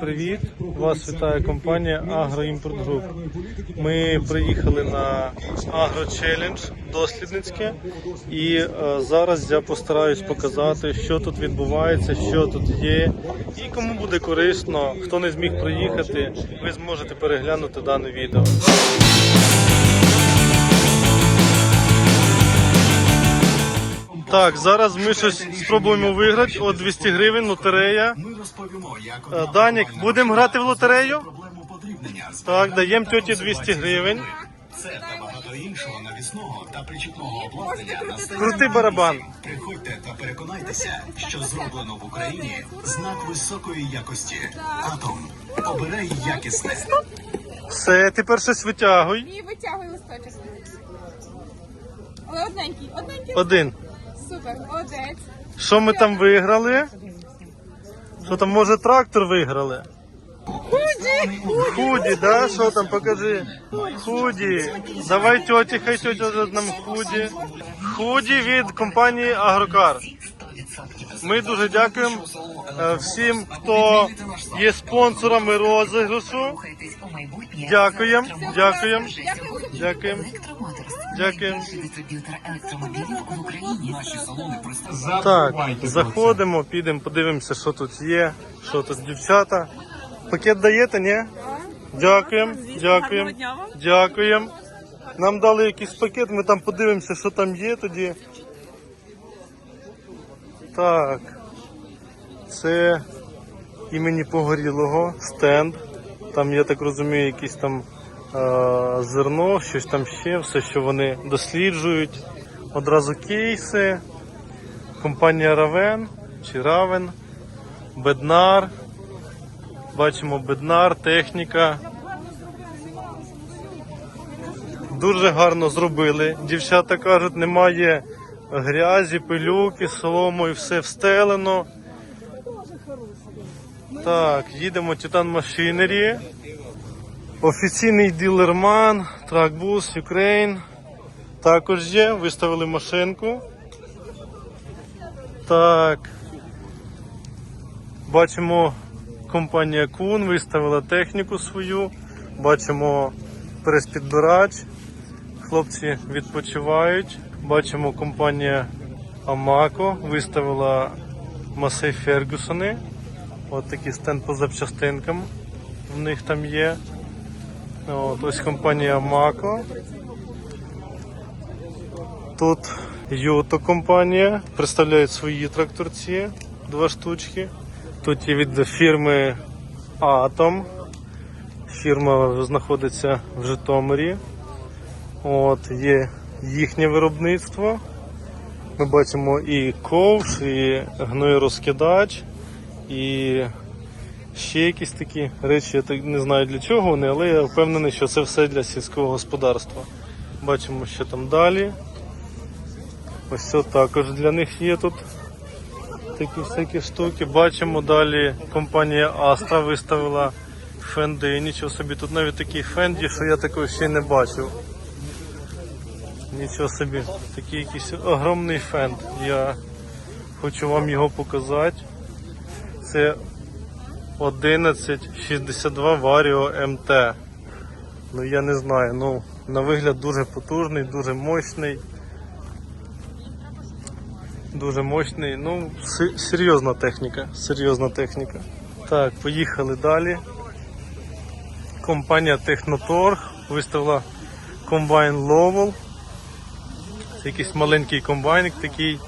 привіт! Вас вітає компанія Агроімпорт Груп. Ми приїхали на Агро Челендж дослідницьке і е, зараз я постараюсь показати, що тут відбувається, що тут є. І кому буде корисно, хто не зміг приїхати, ви зможете переглянути дане відео. Так, зараз ми щось спробуємо виграти. От 200 гривень, лотерея. Розповімо, як Е, Данік, будемо грати в лотерею? проблему подрібнення Так, даємо тьоті 200 гривень. це та багато іншого навісного та причіпного обладнання на. Крути барабан. Приходьте та переконайтеся, що зроблено в Україні знак високої якості. Атом обирай якісне. Все, тепер щось витягуй. І витягуй листочок. Але одненький, одненький. Один. Супер, молодець. Що ми там виграли? Що там, може, трактор виграли? Худі, Худі, да? Що там, покажи. Худі. Давай тьоті, хай тьотя нам худі. Худі від компанії Агрокар. Ми дуже дякуємо е, всім, хто є спонсорами розіграшу. Дякуємо, дякуємо, дякуємо, дякуємо. Електромобілів в Україні. Так, заходимо, підемо, подивимося, що тут є, що тут дівчата. Пакет даєте, ні? Дякуємо, дякуємо, дякуємо. Нам дали якийсь пакет, ми там подивимося, що там є тоді. Так. Це імені Погорілого стенд. Там, я так розумію, якісь там е, зерно, щось там ще, все, що вони досліджують. Одразу кейси. Компанія Равен чи Равен, Беднар. Бачимо Беднар, техніка. Дуже гарно зробили. Дівчата кажуть, немає грязі, пилюки, солому і все встелено. Так, їдемо Титан Машинері. Офіційний дилерман, Тракбус, Ukraine. Також є, виставили машинку. Так. Бачимо, компанія Кун виставила техніку свою. Бачимо прес-підбирач. Хлопці відпочивають. Бачимо, компанія Амако виставила Масей Фергюсони. От такий стенд по запчастинкам. В них там є. От, ось компанія Амако. Тут Йото компанія представляє свої тракторці, два штучки. Тут є від фірми Атом. Фірма знаходиться в Житомирі. От, є їхнє виробництво. Ми бачимо і ковш, і гноєрозкидач, і ще якісь такі речі. Я не знаю для чого вони, але я впевнений, що це все для сільського господарства. Бачимо, що там далі. Ось це також для них є тут такі всякі штуки. Бачимо далі компанія Astra виставила фенди. Нічого собі, тут навіть такі фенді, що я такого ще не бачив. Нічого собі, такий якийсь огромний фенд. Я хочу вам його показати. Це 1162 Vario MT. Ну я не знаю, ну на вигляд дуже потужний, дуже мощний. Дуже мощний. Ну, серйозна техніка. Серйозна техніка. Так, поїхали далі. Компанія Техноторг виставила комбайн Lowell. Якийсь маленький комбайник такий.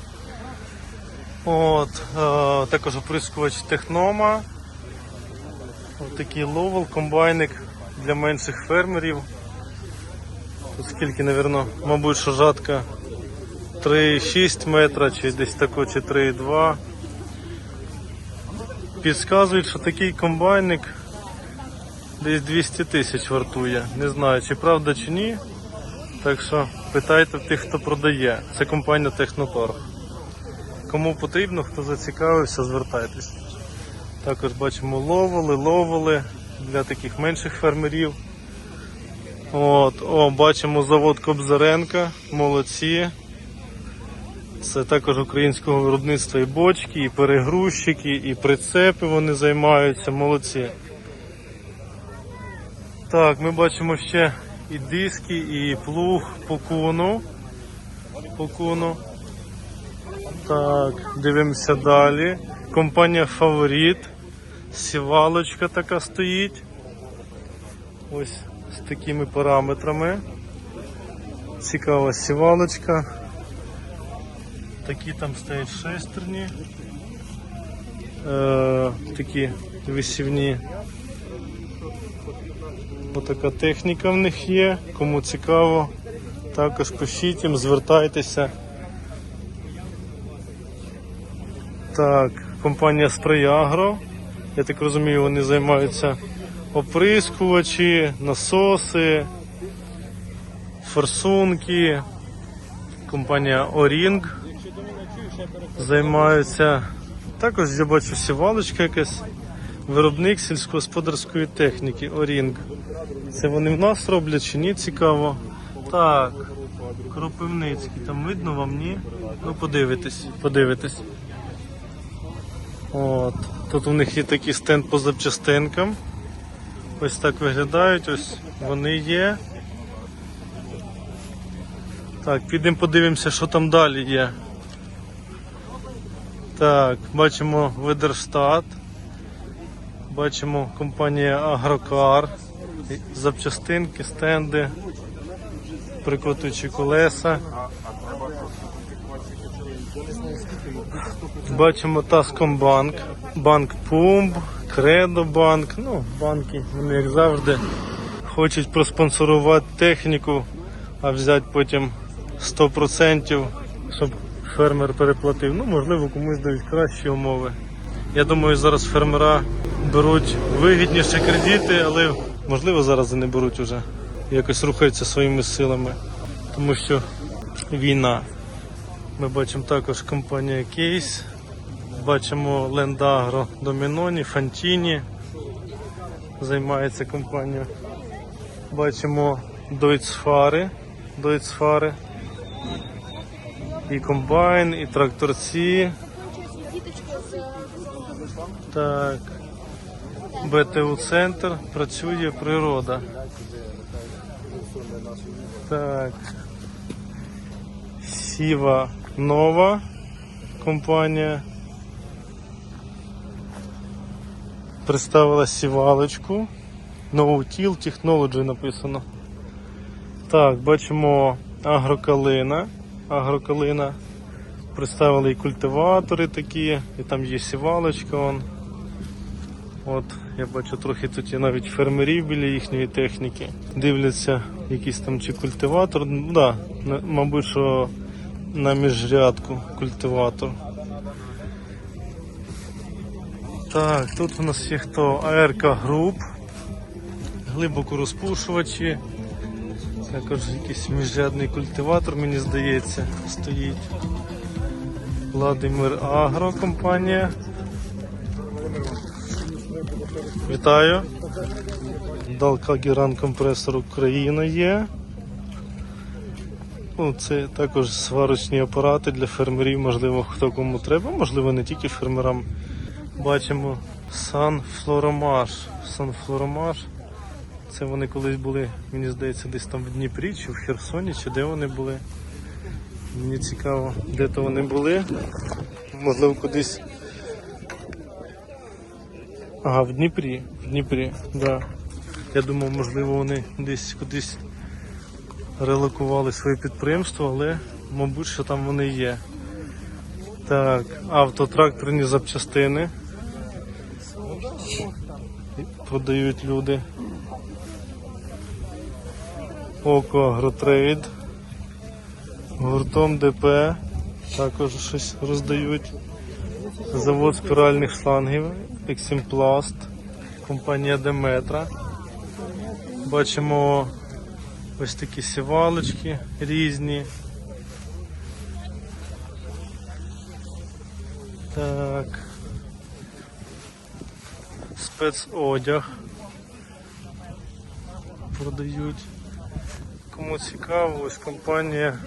От, е, також оприскувач Технома. Ось такий Lowell, комбайник для менших фермерів. Тут скільки, напевно, мабуть, що жатка 3,6 метра, чи десь тако, чи 3,2. Підказують, що такий комбайник десь 200 тисяч вартує. Не знаю, чи правда, чи ні. Так що питайте тих, хто продає. Це компанія Техноторг. Кому потрібно, хто зацікавився, звертайтесь. Також бачимо ловили, ловили для таких менших фермерів. От, о, бачимо завод Кобзаренка, молодці. Це також українського виробництва і бочки, і перегрузчики, і прицепи вони займаються, молодці. Так, ми бачимо ще і диски, і плуг по куну. По куну. Так, дивимося далі. Компанія Фаворит. Сівалочка така стоїть. Ось з такими параметрами. Цікава сівалочка. Такі там стоять шестерні. Е, такі висівні. Отака техніка в них є. Кому цікаво, також пишіть їм, звертайтеся. Так, компанія Спреягро. Я так розумію, вони займаються оприскувачі, насоси, форсунки. Компанія Орінг займаються. Також я бачу сівалочка якась. Виробник сільськогосподарської техніки Орінг. Це вони в нас роблять чи ні? Цікаво. Так, Кропивницький, там видно вам ні? Ну подивитесь, подивитесь. От. Тут у них є такий стенд по запчастинкам. Ось так виглядають, ось вони є. Так, підемо подивимося, що там далі є. Так, бачимо Видерштат. Бачимо компанія Агрокар, запчастинки, стенди, прикотуючі колеса. Бачимо Таскомбанк, Банк Пумб, Кредобанк. Ну, банки, вони як завжди хочуть проспонсорувати техніку, а взяти потім 100%, щоб фермер переплатив. Ну, можливо, комусь дають кращі умови. Я думаю, зараз фермера беруть вигідніші кредити, але можливо зараз і не беруть уже. Якось рухаються своїми силами, тому що війна. Ми бачимо також компанія Кейс, бачимо Лендагро Доміноні, Фантіні. Займається компанія. Бачимо Дойцфари, Дойцфари. І комбайн, і тракторці. Так. БТУ центр працює природа. Так. Сіва нова компанія. Представила сівалочку. Ноутіл Technology написано. Так, бачимо агрокалина. Агрокалина. Представили і культиватори такі, і там є сівалочка. Он. От, я бачу, трохи тут є навіть фермерів біля їхньої техніки. Дивляться якийсь там чи культиватор. Ну, да, мабуть, що на міжрядку культиватор. Так, тут у нас є хто? АРК Груп, глибоко розпушувачі. Також якийсь міжрядний культиватор, мені здається, стоїть. Владимир Агро компанія. Вітаю. Далка Геран компресор Україна є. Ну, це також сварочні апарати для фермерів, можливо, хто кому треба, можливо, не тільки фермерам. Бачимо Сан Флоромаш. Сан Це вони колись були, мені здається, десь там в Дніпрі, чи в Херсоні, чи де вони були. Мені цікаво, де то вони були. Можливо, кудись. Ага, в Дніпрі. В Дніпрі, да. Я думав, можливо, вони десь кудись релокували своє підприємство, але, мабуть, що там вони є. Так, автотракторні запчастини. Продають люди. Око Агротрейд. Гуртом ДП також щось роздають. Завод спіральних шлангів, Ексімпласт, компанія Деметра. Бачимо ось такі сівалочки різні. Так. Спецодяг продають. Кому цікаво, ось компанія.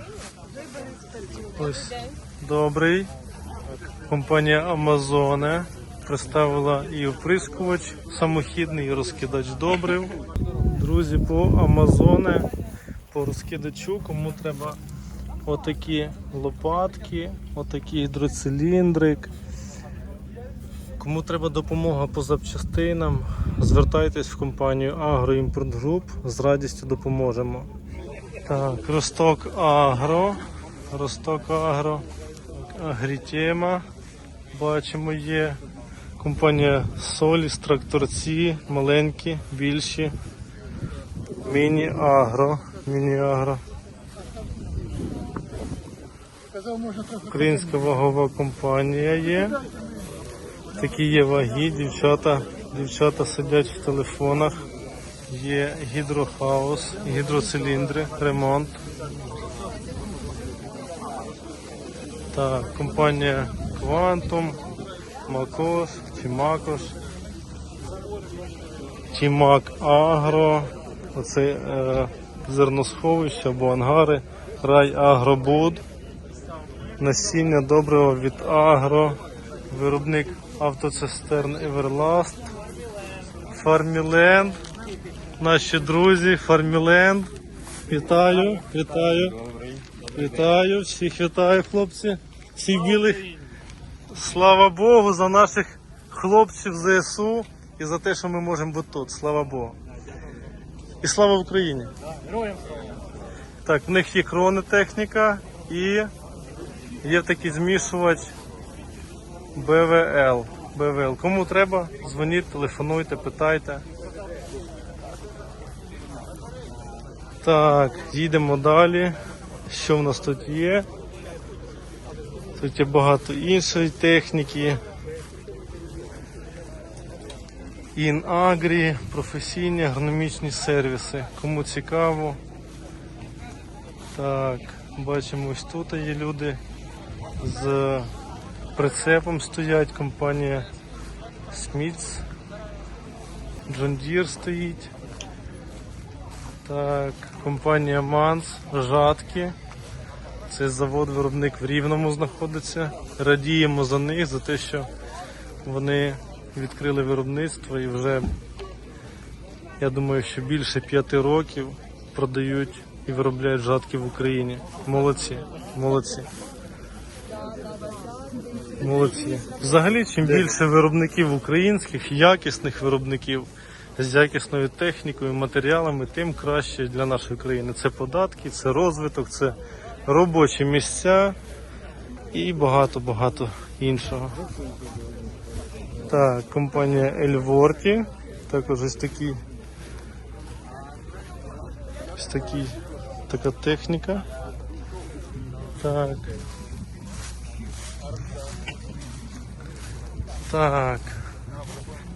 Ось Добрий. Компанія Амазоне представила і оприскувач самохідний, і розкидач добрив. Друзі, по Амазоне, по розкидачу, кому треба отакі лопатки, отакий гідроциліндрик. Кому треба допомога по запчастинам, звертайтесь в компанію Агроімпорт Груп, з радістю допоможемо. Так, Росток Агро. Росток Агро. Агрітема. Бачимо є. Компанія Соліс, тракторці, маленькі, більші. Міні-агро. Міні-агро. Українська вагова компанія є. Такі є ваги, дівчата. Дівчата сидять в телефонах. Є гідрохаус, гідроциліндри, ремонт. Так, компанія Quantum, Макос, Тімакош, Тімак Агро, оце е, зерносховище або ангари, Рай Агробуд, насіння доброго від Агро, виробник автоцистерн Everlast, Фарміленд, наші друзі, Фарміленд. Вітаю, вітаю. Вітаю, всіх вітаю, хлопці. Всіх білих. Слава Богу за наших хлопців ЗСУ і за те, що ми можемо бути тут. Слава Богу. І слава Україні. Героям! Так, в них є кронотехніка і є такий змішувач БВЛ. БВЛ. Кому треба, дзвоніть, телефонуйте, питайте. Так, їдемо далі. Що в нас тут є? Тут є багато іншої техніки. Інагрі, професійні агрономічні сервіси. Кому цікаво. Так, бачимо, ось тут є люди з прицепом стоять. Компанія Смітс. John Deere стоїть. Так, компанія Манс, жатки. Це завод-виробник в Рівному знаходиться. Радіємо за них, за те, що вони відкрили виробництво і вже, я думаю, що більше п'яти років продають і виробляють жатки в Україні. Молодці, молодці. Молодці. Взагалі, чим більше виробників українських, якісних виробників з якісною технікою, матеріалами, тим краще для нашої країни. Це податки, це розвиток, це робочі місця і багато-багато іншого. Так, компанія Ельворті. Також ось такі. Ось такі, така техніка. Так. Так.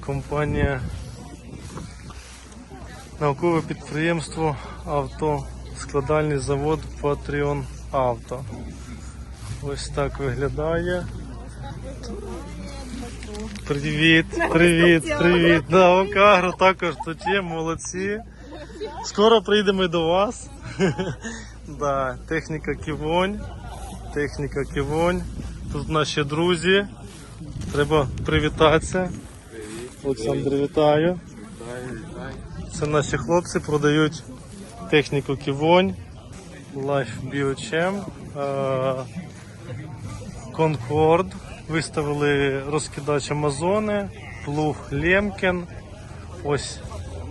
Компанія Наукове підприємство автоскладальний завод Патріон Авто. Ось так виглядає. Привіт, привіт, привіт. Да, Окагро також тут є, молодці. Скоро прийдемо і до вас. Да, техніка Ківонь. Техніка Ківонь. Тут наші друзі. Треба привітатися. Олександр, вітаю. Це наші хлопці продають техніку Ківонь, Life Biochem, е, Concord. Виставили розкидач Амазони, плуг Лемкен. Ось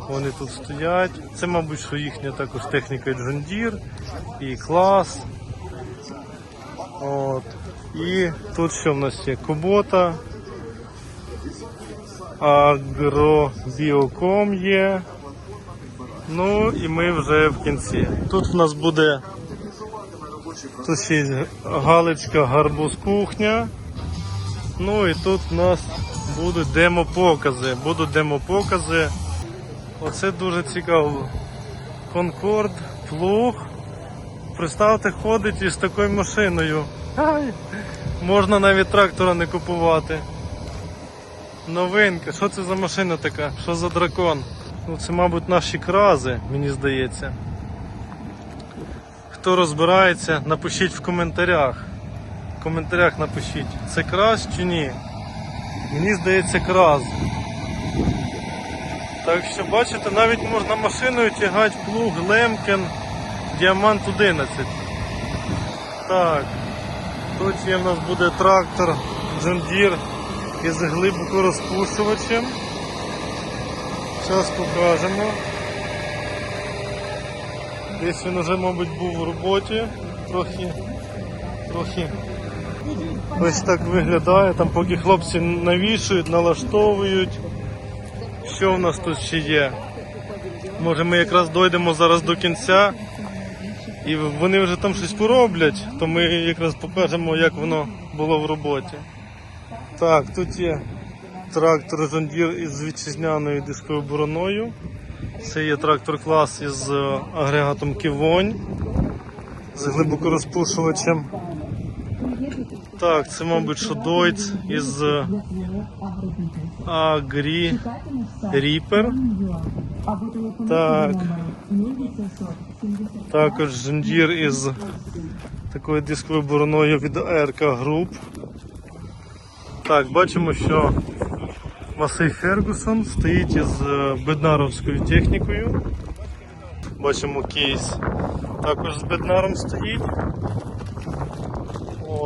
вони тут стоять. Це, мабуть, що їхня також техніка і Deere, і клас. От. І тут що в нас є? Кубота, Агробіоком є. Ну і ми вже в кінці. Тут в нас буде тут галичка гарбуз кухня. Ну і тут в нас будуть демо-покази. Будуть демо-покази. Оце дуже цікаво. Конкорд, плуг. Представте, ходить із такою машиною. Ай, можна навіть трактора не купувати. Новинка, що це за машина така? Що за дракон? Ну це, мабуть, наші крази, мені здається. Хто розбирається, напишіть в коментарях. В коментарях напишіть, це крас чи ні. Мені здається крас. Так що бачите, навіть можна машиною тягати плуг Лемкен Діамант 11. Так. Тут є в нас буде трактор John Deere із глибоко розпушувачем. Зараз покажемо. Десь він вже, мабуть, був в роботі. Трохи. Трохи. Ось так виглядає. Там поки хлопці навішують, налаштовують. Що в нас тут ще є? Може ми якраз дойдемо зараз до кінця. І вони вже там щось пороблять, то ми якраз покажемо, як воно було в роботі. Так, тут є трактор Deere із вітчизняною дисковою бороною. Це є трактор клас із е, агрегатом Ківонь з глибокорозпушувачем. Так, це, мабуть, що із е, Agri Reaper. Так. Також John із такою дисковою бороною від АРК Group. Так, бачимо, що Масей Фергусон стоїть із е, беднаровською технікою. Бачимо кейс також з беднаром стоїть.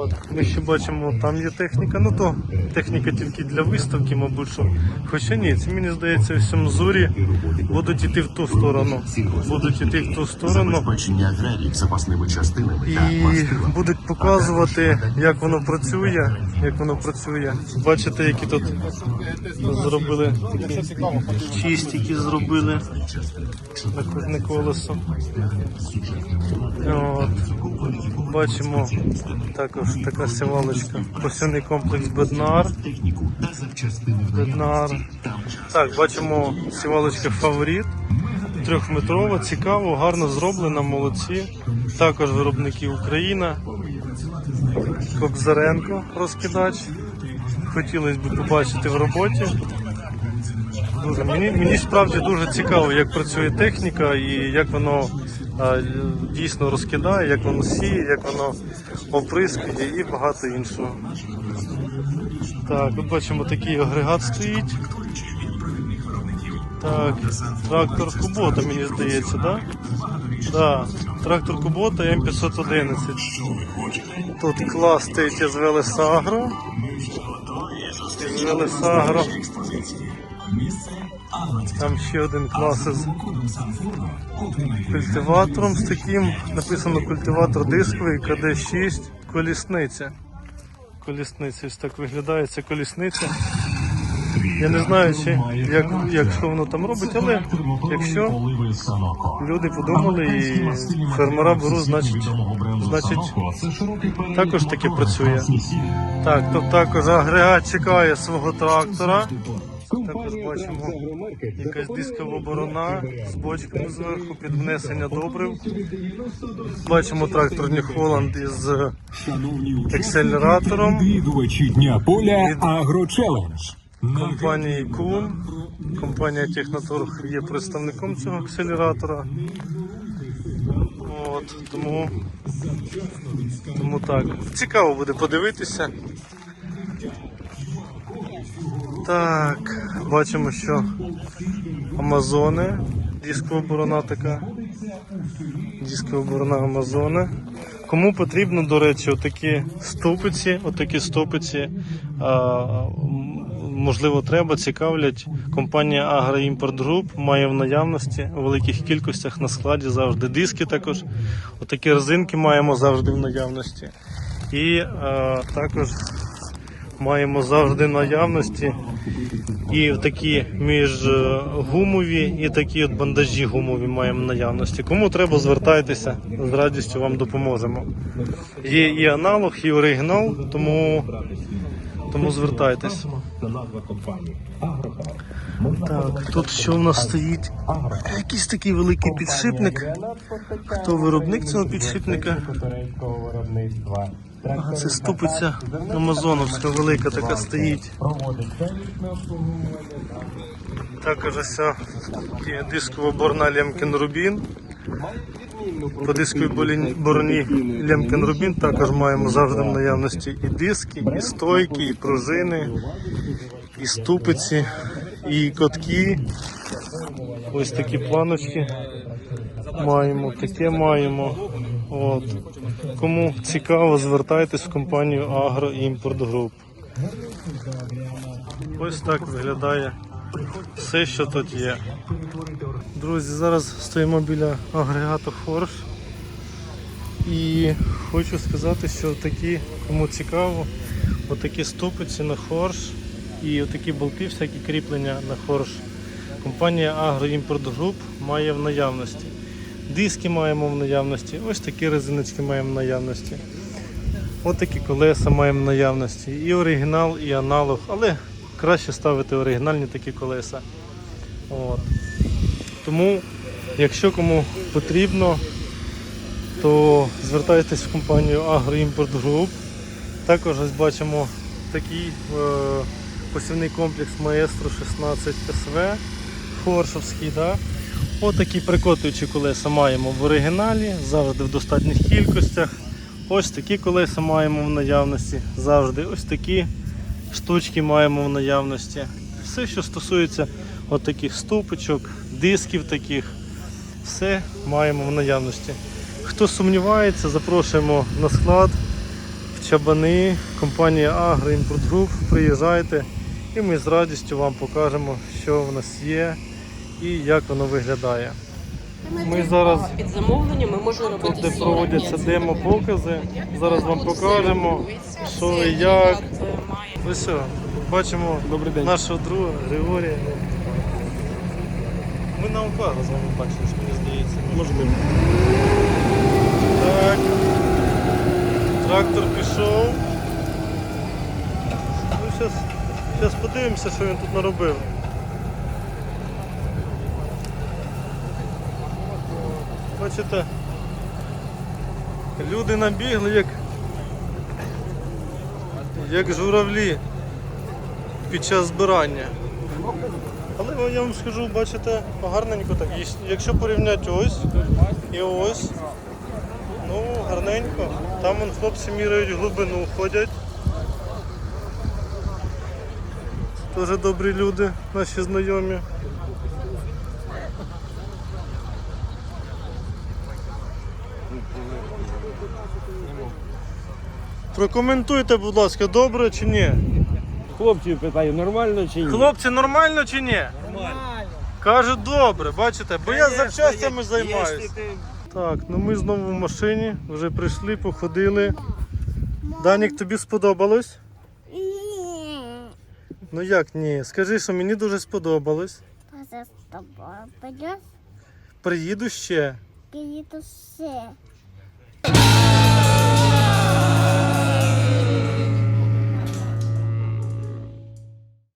От, ми ще бачимо, там є техніка, ну то техніка тільки для виставки, мабуть, що. Хоча ні, це мені здається, в цьому будуть іти в ту сторону. Будуть іти в ту сторону і будуть показувати, як воно працює, як воно працює. Бачите, які тут зробили чистики зробили на кожне колесо. От. Бачимо також така сівалочка. Посівний комплекс Беднар. Беднар. Так, бачимо сівалочка фаворит. Трьохметрова, цікаво, гарно зроблена, молодці. Також виробники Україна. Кобзаренко розкидач. Хотілося б побачити в роботі. Дуже, мені, мені справді дуже цікаво, як працює техніка і як воно дійсно розкидає, як воно сіє, як воно оприскує і багато іншого. Так, от бачимо, такий агрегат стоїть. Так, трактор Кубота, мені здається, так? Да? Да, трактор Кубота М511. Тут клас стоїть із Велесагро. Велесагро. Там ще один клас із культиватором з таким. Написано культиватор дисковий КД6 колісниця. Колісниця, ось так виглядає ця колісниця. Я не знаю, чи як, як що воно там робить, але якщо люди подумали і фермера беруть, значить, значить також таке працює. Так, тут також агрегат чекає свого трактора. Бачимо якась дискова борона з бочками зверху під внесення добрив. Бачимо трактор New Holland із акселератором дня поля Агрочелендж. компанії Кун. Компанія Техноторг є представником цього акселератора. От, тому, тому так. Цікаво буде подивитися. Так, бачимо, що Амазони, дискова борона така. Дискова Амазони. Кому потрібно, до речі, отакі ступиці, отакі ступиці, а, можливо, треба, цікавлять. Компанія Агроімпорт Груп має в наявності у великих кількостях на складі завжди. Диски також. Отакі резинки маємо завжди в наявності. І а, також маємо завжди наявності і такі між е, і такі от бандажі гумові маємо наявності. Кому треба, звертайтеся, з радістю вам допоможемо. Є і аналог, і оригінал, тому, тому звертайтесь. Так, тут що в нас стоїть? Якийсь такий великий підшипник. Хто виробник цього підшипника? Ага, це ступиця Амазоновська велика така стоїть. Також ось є дискова борна Лемкін Рубін. По дисковій бороні Лемкен Рубін також маємо завжди в наявності і диски, і стойки, і пружини, і ступиці, і котки. Ось такі планочки маємо, таке маємо. От. Кому цікаво, звертайтесь в компанію Агро Імпорт Груп. Ось так виглядає все, що тут є. Друзі, зараз стоїмо біля агрегату Хорш. І хочу сказати, що такі, кому цікаво, отакі ступиці на хорш і отакі болти, всякі кріплення на хорш. Компанія Агроімпорт Груп має в наявності. Диски маємо в наявності, ось такі резиночки маємо в наявності. Ось такі колеса маємо в наявності. І оригінал, і аналог, але краще ставити оригінальні такі колеса. От. Тому, якщо кому потрібно, то звертайтесь в компанію Агроімпорт Груп. Також ось бачимо такий е, посівний комплекс Маестро 16 СВ Хоршовський. Да? Отакі прикотуючі колеса маємо в оригіналі, завжди в достатніх кількостях. Ось такі колеса маємо в наявності, завжди. Ось такі штучки маємо в наявності. Все, що стосується от ступочок, дисків таких, все маємо в наявності. Хто сумнівається, запрошуємо на склад в Чабани, компанія Агро Імпорт Груп. Приїжджайте і ми з радістю вам покажемо, що в нас є і як воно виглядає. Ми зараз Під замовлення ми можемо робити тут де проводяться демо-покази. Зараз вам покажемо, що і як. Ось що, бачимо нашого друга Григорія. Ми на УК з вами бачили, що мені здається. Можливо. Так. Трактор пішов. Ну, зараз подивимося, що він тут наробив. Бачите, люди набігли як, як журавлі під час збирання. Але я вам скажу, бачите, гарненько так. Якщо порівняти ось і ось, ну гарненько. Там вон хлопці міряють глибину, ходять. Дуже добрі люди, наші знайомі. Прокоментуйте, будь ласка, добре чи ні? Хлопців питаю, нормально чи ні? Хлопці, нормально чи ні? Нормально. Кажуть, добре, бачите, бо я запчастями займаюся. Так, ну ми знову в машині, вже прийшли, походили. Данік, тобі сподобалось? Ну як ні? Скажи, що мені дуже сподобалось. Паса з тобою. Приїду ще. Приїду все. Ah!